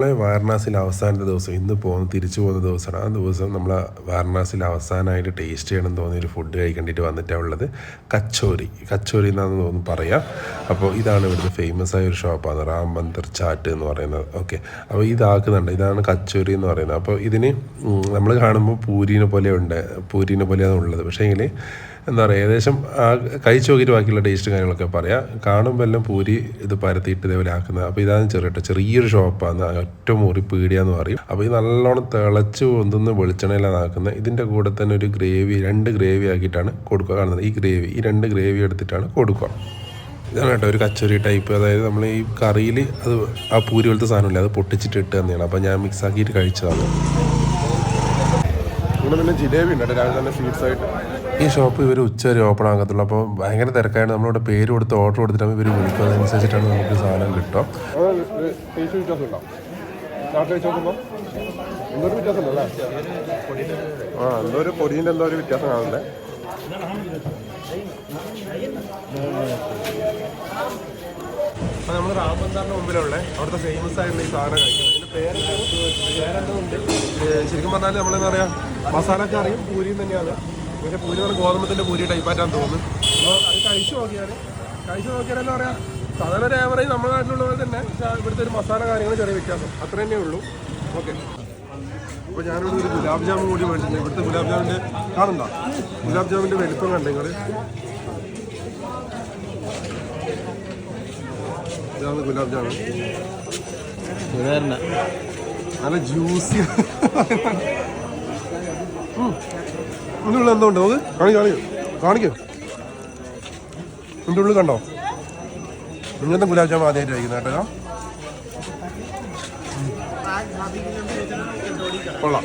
നമ്മളെ വാരണാസിയിൽ അവസാനത്തെ ദിവസം ഇന്ന് പോകുന്ന തിരിച്ചു പോകുന്ന ദിവസമാണ്. ആ ദിവസം നമ്മൾ വാരണാസിയിൽ അവസാനമായിട്ട് ടേസ്റ്റ് ചെയ്യണം തോന്നിയ ഒരു ഫുഡ് കഴിക്കേണ്ടിയിട്ട് വന്നിട്ടാണ് ഉള്ളത്. കച്ചോരി. കച്ചോരി എന്നാണ് തോന്നുന്നു പറയാം. അപ്പോൾ ഇതാണ് ഇവിടുത്തെ ഫേമസ് ആയ ഒരു ഷോപ്പാണ് റാം മന്ദർ ചാറ്റ് എന്ന് പറയുന്നത്. ഓക്കെ അപ്പോൾ ഇതാക്കുന്നുണ്ട് ഇതാണ് കച്ചോരി എന്ന് പറയുന്നത്. അപ്പോൾ ഇതിന് നമ്മൾ കാണുമ്പോൾ പൂരിനെ പോലെ ഉണ്ട്. പൂരിനെ പോലെയാണ് ഉള്ളത്. പക്ഷേ എങ്കിൽ എന്താ പറയുക ഏകദേശം ആ കഴിച്ച് നോക്കിയിട്ട് ബാക്കിയുള്ള ടേസ്റ്റ് കാര്യങ്ങളൊക്കെ പറയാം. കാണുമ്പോൾ എല്ലാം പൂരി ഇത് പരത്തിയിട്ട് ഇതേപോലെ ആക്കുന്നത് അപ്പോൾ ഇതാണ് ചെറിയ ചെറിയൊരു ഷോപ്പാണ് ഒറ്റ മുറി പീടിയാന്ന് പറയും. അപ്പോൾ ഇത് നല്ലോണം തിളച്ച് പൊന്തുന്ന വെളിച്ചെണ്ണയിലാണ് ആക്കുന്നത്. ഇതിന്റെ കൂടെ തന്നെ ഒരു ഗ്രേവി രണ്ട് ഗ്രേവി ആക്കിയിട്ടാണ് കൊടുക്കുക കാണുന്നത്. ഈ ഗ്രേവി ഈ രണ്ട് ഗ്രേവി എടുത്തിട്ടാണ് കൊടുക്കുക. ഇതാണ് കേട്ടോ ഒരു കച്ചോരി ടൈപ്പ് അതായത് നമ്മൾ ഈ കറിയിൽ അത് ആ പൂരി പോലത്തെ സാധനമില്ല. അത് പൊട്ടിച്ചിട്ട് ഇട്ട് തന്നെയാണ്. അപ്പോൾ ഞാൻ മിക്സ് ആക്കിയിട്ട് കഴിച്ചതാണ്. ഇവിടെ പിന്നെ ജിലേബി ഉണ്ട് രാവിലെ തന്നെ സ്വീറ്റ്സ് ആയിട്ട്. ഈ ഷോപ്പ് ഇവർ ഉച്ച വരെ ഓപ്പൺ ആകത്തുള്ളൂ അപ്പോൾ ഭയങ്കര തിരക്കായിട്ട് നമ്മളിവിടെ പേര് കൊടുത്ത് ഓർഡർ കൊടുത്തിട്ടാണ് ഇവർ വിളിക്കും അതനുസരിച്ചിട്ടാണ് നമുക്ക് സാധനം കിട്ടും ആ എന്തോ ഒരു എന്തോ ഒരു വ്യത്യാസം അപ്പോൾ നമ്മൾ രാമബന്ധാറിന്റെ മുമ്പിലുള്ള അവിടുത്തെ ഫേമസ് ആയിട്ടുള്ള ഈ സാധനം കഴിക്കുന്നത്. ശരിക്കും പറഞ്ഞാൽ നമ്മളെന്താ പറയാ മസാലക്കറിയും പൂരിയും തന്നെയാണ്. പക്ഷെ പൂരി പറഞ്ഞ ഗോതമ്പത്തിന്റെ പൂരി ടൈപ്പായിട്ടാണ് തോന്നുന്നത്. അപ്പോൾ അത് കഴിച്ചു നോക്കിയാൽ കഴിച്ചു നോക്കിയാൽ പറയാ സാധാരണ ഒരു ആവറേജ് നമ്മുടെ നാട്ടിലുള്ള പോലെ തന്നെ ഇവിടുത്തെ ഒരു മസാല കാര്യങ്ങൾ ചെറിയ വ്യത്യാസം. അത്ര തന്നെ ഉള്ളൂ. ഓക്കെ. അപ്പോൾ ഞാനിവിടെ ഒരു ഗുലാബ് ജാമുൻ കൂടി മേടിച്ചിട്ടുണ്ട്. ഇവിടുത്തെ ഗുലാബ് ജാമിന്റെ കാണണ്ട ഗുലാബ് ജാമിന്റെ വലിപ്പം കണ്ടു ഇതാണ് ഗുലാബ് ജാമുൻ. നല്ല ജ്യൂസി ഇതിന്റെ ഉള്ളിൽ എന്തോ ഉണ്ട്? നോക്ക്. കാണി കാണിക്കോ. കാണിക്കോ. ഇതിന്റെ ഉള്ളിൽ കണ്ടോ? ഇങ്ങനത്തെ ഗുലാബ് ജാമുൻ ആദ്യമായിട്ട് കഴിക്കുന്ന കേട്ടോ കൊള്ളാം.